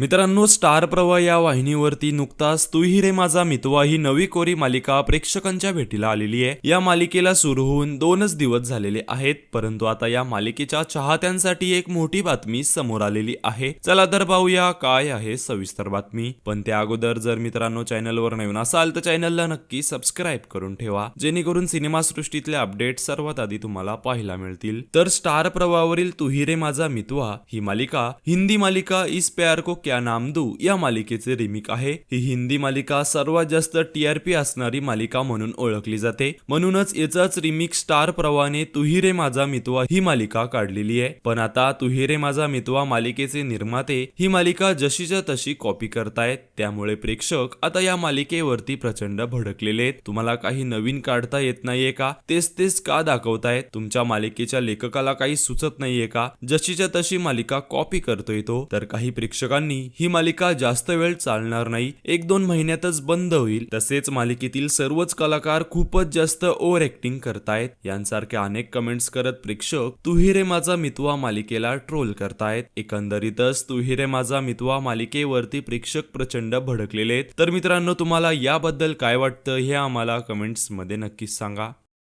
मित्रांनो स्टार प्रवाह या वाहिनीवरती नुकताच तू ही रे माझा मितवा ही नवी कोरी मालिका प्रेक्षकांच्या भेटीला आलेली आहे. या मालिकेला सुरू होऊन दोनच दिवस झालेले आहेत परंतु आता या मालिकेच्या चाहत्यांसाठी एक मोठी बातमी समोर आलेली आहे. चला तर पाहूया काय आहे सविस्तर बातमी. पण त्या अगोदर जर मित्रांनो चॅनलवर नवीन असाल तर चॅनलला नक्की सबस्क्राईब करून ठेवा जेणेकरून सिनेमासृष्टीतले अपडेट सर्वात आधी तुम्हाला पाहायला मिळतील. तर स्टार प्रवाहावरील तू ही रे माझा मितवा ही मालिका हिंदी मालिका इस प्यार को क्या नाम दू या मालिकेचे रिमिक आहे. ही हिंदी मालिका सर्वात जास्त टीआरपी असणारी मालिका म्हणून ओळखली जाते. म्हणूनच याचाच रिमिक स्टार प्रवाहाने तुही रे माझा मितवा ही मालिका काढलेली आहे. पण आता तुही रे माझा मितवा मालिकेचे निर्माते ही मालिका जशीच्या तशी कॉपी करतायत. त्यामुळे प्रेक्षक आता या मालिकेवरती प्रचंड भडकलेले आहेत. तुम्हाला काही नवीन काढता येत नाहीये का? तेच तेच का दाखवतायत? तुमच्या मालिकेच्या लेखकाला काही सुचत नाहीये का? जशीच्या तशी मालिका कॉपी करतोय तो. तर काही प्रेक्षकांनी ही मालिका जास्त वेळ चालणार नाही. एक दोन महिन्यातच बंद होईल. तसेच मालिकेतील सर्वच कलाकार खूपच जास्त ओव्हर ऍक्टिंग करतायत. यांसारख्या अनेक कमेंट्स करत प्रेक्षक तू रे माझा मितवा मालिकेला ट्रोल करतायत. एकंदरीतच तू रे माझा मितवा मालिकेवरती प्रेक्षक प्रचंड भडकलेले आहेत. तर मित्रांनो तुम्हाला याबद्दल काय वाटतं हे आम्हाला कमेंट्समध्ये नक्कीच सांगा.